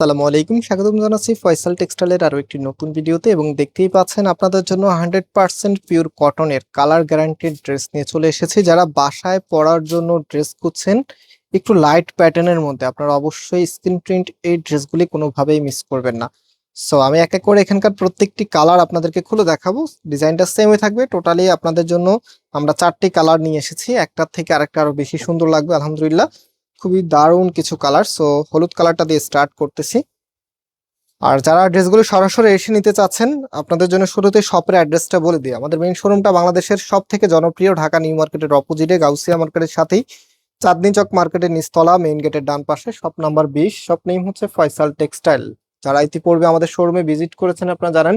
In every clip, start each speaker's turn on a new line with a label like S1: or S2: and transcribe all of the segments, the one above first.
S1: আসসালামু আলাইকুম, স্বাগতম জানাচ্ছি ফয়সাল টেক্সটাইলের আরও একটি নতুন ভিডিওতে এবং দেখতেই পাচ্ছেন আপনাদের জন্য হান্ড্রেড পার্সেন্ট পিওর কটনের কালার গ্যারান্টিড ড্রেস নিয়ে চলে এসেছি। যারা বাসায় পরার জন্য ড্রেস খুঁজছেন, একটু লাইট প্যাটার্নের মধ্যে আপনারা অবশ্যই স্ক্রিন প্রিন্ট এই ড্রেসগুলি কোনোভাবেই মিস করবেন না। সো আমি এক এক করে এখানকার প্রত্যেকটি কালার আপনাদেরকে খুলে দেখাবো। ডিজাইনটা সেমই থাকবে টোটালি আপনাদের জন্য আমরা চারটি কালার নিয়ে এসেছি। একটার থেকে আরেকটা আরও বেশি সুন্দর লাগবে, আলহামদুলিল্লাহ। খুবই দারুণ কিছু কালার সো হলুদ কালারটা দিয়ে স্টার্ট করতেছি। আর যারা ড্রেসগুলো সরাসরি এসে নিতে চাচ্ছেন, আপনাদের জন্য শুরুতে শপের অ্যাড্রেসটা বলে দিই। আমাদের মেইন শোরুমটা বাংলাদেশের সব থেকে জনপ্রিয়, ঢাকা নিউ মার্কেটের অপোজিটে গাউসিয়া মার্কেটের সাথেই। চাঁদনি চক মার্কেটের নিস্তলা মেইন গেটের ডান পাশে শপ নাম্বার বিশ। শপ নেম হচ্ছে ফয়সাল টেক্সটাইল যারা ইতিপূর্বে আমাদের শোরুমে ভিজিট করেছেন, আপনারা জানেন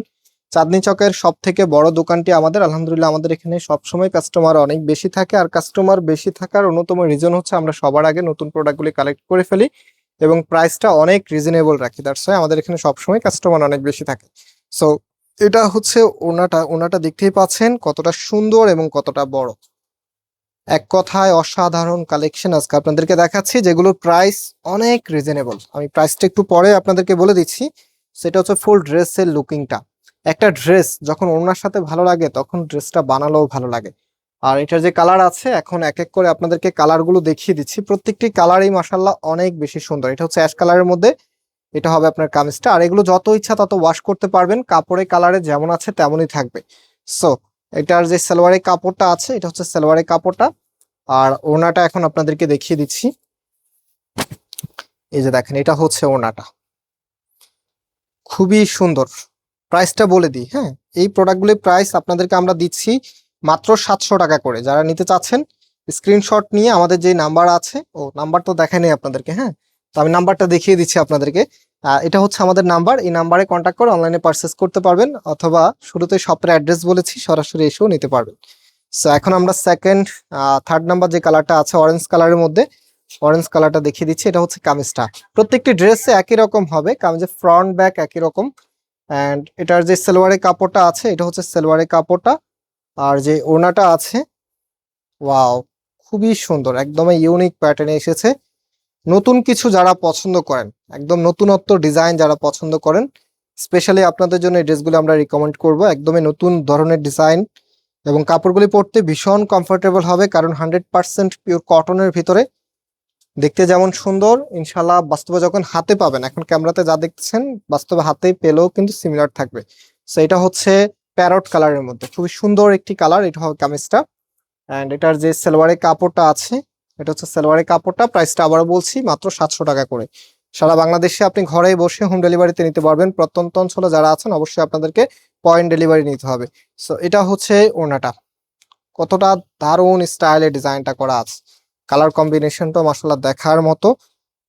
S1: চাঁদনি চকের সব থেকে বড় দোকানটি আমাদের, আলহামদুলিল্লাহ আমাদের এখানে সবসময় কাস্টমার অনেক বেশি থাকে। আর কাস্টমার বেশি থাকার অন্যতম রিজন হচ্ছে আমরা সবার আগে নতুন প্রোডাক্টগুলি কালেক্ট করে ফেলি এবং প্রাইসটা অনেক রিজনেবল রাখি। দ্যাটস ওয়াই আমাদের এখানে সবসময় কাস্টমার অনেক বেশি থাকে। সো এটা হচ্ছে ওনাটা ওনাটা দেখতেই পাচ্ছেন কতটা সুন্দর এবং কতটা বড়। এক কথায় অসাধারণ কালেকশন আজকে আপনাদেরকে দেখাচ্ছি যেগুলোর প্রাইস অনেক রিজনেবল আমি প্রাইসটা একটু পরে আপনাদেরকে বলে দিচ্ছি। সেটা হচ্ছে ফুল ড্রেসের লুকিংটা একটা ড্রেস যখন ওনার সাথে ভালো লাগে, তখন ড্রেসটা বানালেও ভালো লাগে। আর এটার যে কালার আছে, এখন এক এক করে আপনাদেরকে কালারগুলো দেখিয়ে দিচ্ছি। প্রত্যেকটি কালারই মাসাল্লাহ অনেক বেশি সুন্দর। এটা হচ্ছে অ্যাশ কালারের মধ্যে, এটা হবে আপনার কামিজটা। আর এগুলো যত ইচ্ছা তত ওয়াশ করতে পারবেন। কাপড়ের কালারে যেমন আছে তেমনই থাকবে। সো এটার যে সালোয়ারের কাপড়টা আছে, এটা হচ্ছে সালোয়ারের কাপড়টা। আর ওনাটা এখন আপনাদেরকে দেখিয়ে দিচ্ছি। এই যে দেখেন, এটা হচ্ছে ওনাটা। খুবই সুন্দর। প্রাইসটা বলে দিই হ্যাঁ? এই প্রোডাক্টগুলির প্রাইস আপনাদেরকে আমরা দিচ্ছি মাত্র সাতশো টাকা করে। যারা নিতে চাচ্ছেন স্ক্রিনশট নিয়ে আমাদের যে নাম্বার আছে, ও নাম্বার তো দেখায় নেই আপনাদেরকে হ্যাঁ? তো আমি নাম্বারটা দেখিয়ে দিচ্ছি আপনাদেরকে। এটা হচ্ছে আমাদের নাম্বার এই নাম্বারে কন্ট্যাক্ট করে অনলাইনে পারচেস করতে পারবেন, অথবা শুরুতে শপের অ্যাড্রেস বলেছি, সরাসরি এসেও নিতে পারবেন। সো এখন আমরা সেকেন্ড থার্ড নাম্বার যে কালারটা আছে অরেঞ্জ কালারের মধ্যে অরেঞ্জ কালারটা দেখিয়ে দিচ্ছি, এটা হচ্ছে কামিজটা। প্রত্যেকটি ড্রেসে একই রকম হবে, কামিজের ফ্রন্ট ব্যাক একই রকম। অ্যান্ড এটার যে সালোয়ারের কাপড়টা আছে, এটা হচ্ছে সালোয়ারের কাপড়টা। আর যে ওড়নাটা আছে, ওয়াও, খুবই সুন্দর, একদমই ইউনিক প্যাটার্নে এসেছে। নতুন কিছু যারা পছন্দ করেন, একদম নতুনত্ব ডিজাইন যারা পছন্দ করেন স্পেশালি আপনাদের জন্য এই ড্রেসগুলো আমরা রিকমেন্ড করব। একদমই নতুন ধরনের ডিজাইন এবং কাপড়গুলি পরতে ভীষণ কমফোর্টেবল হবে, কারণ হান্ড্রেড পার্সেন্ট পিওর কটনের ভিতরে দেখতে যেমন সুন্দর ইনশাল্লাহ বাস্তবে যখন হাতে পাবেন, এখন ক্যামেরাতে যা দেখছেন বাস্তবে হাতে পেলেও কিন্তু সিমিলার থাকবে। সো এটা হচ্ছে প্যারট কালারের মধ্যে। খুবই সুন্দর একটি কালার এটা হবে কামিজটা। অ্যান্ড এটার যে সালোয়ারের কাপড়টা আছে, এটা হচ্ছে সালোয়ারের কাপড়টা প্রাইসটা আবার বলছি, মাত্র সাতশো টাকা করে। সারা বাংলাদেশে আপনি ঘরে বসে হোম ডেলিভারিতে নিতে পারবেন। প্রত্যন্ত অঞ্চলে যারা আছেন, অবশ্যই আপনাদেরকে পয়েন্ট ডেলিভারি নিতে হবে। সো এটা হচ্ছে ওনাটা কতটা দারুণ স্টাইলে ডিজাইনটা করা আছে। কালার কম্বিনেশনটা মাসাল্লাহ দেখার মতো।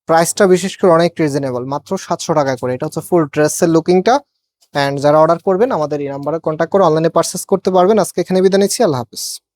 S1: প্রাইসটা বিশেষ করে অনেক রিজনেবল মাত্র সাতশো টাকা করে। এটা হচ্ছে ফুল ড্রেসের লুকিংটা অ্যান্ড যারা অর্ডার করবেন, আমাদের এই নাম্বারে কন্ট্যাক্ট করে অনলাইনে পারচেস করতে পারবেন। আজকে এখানে বিদায় নিচ্ছি, আল্লাহ হাফিজ।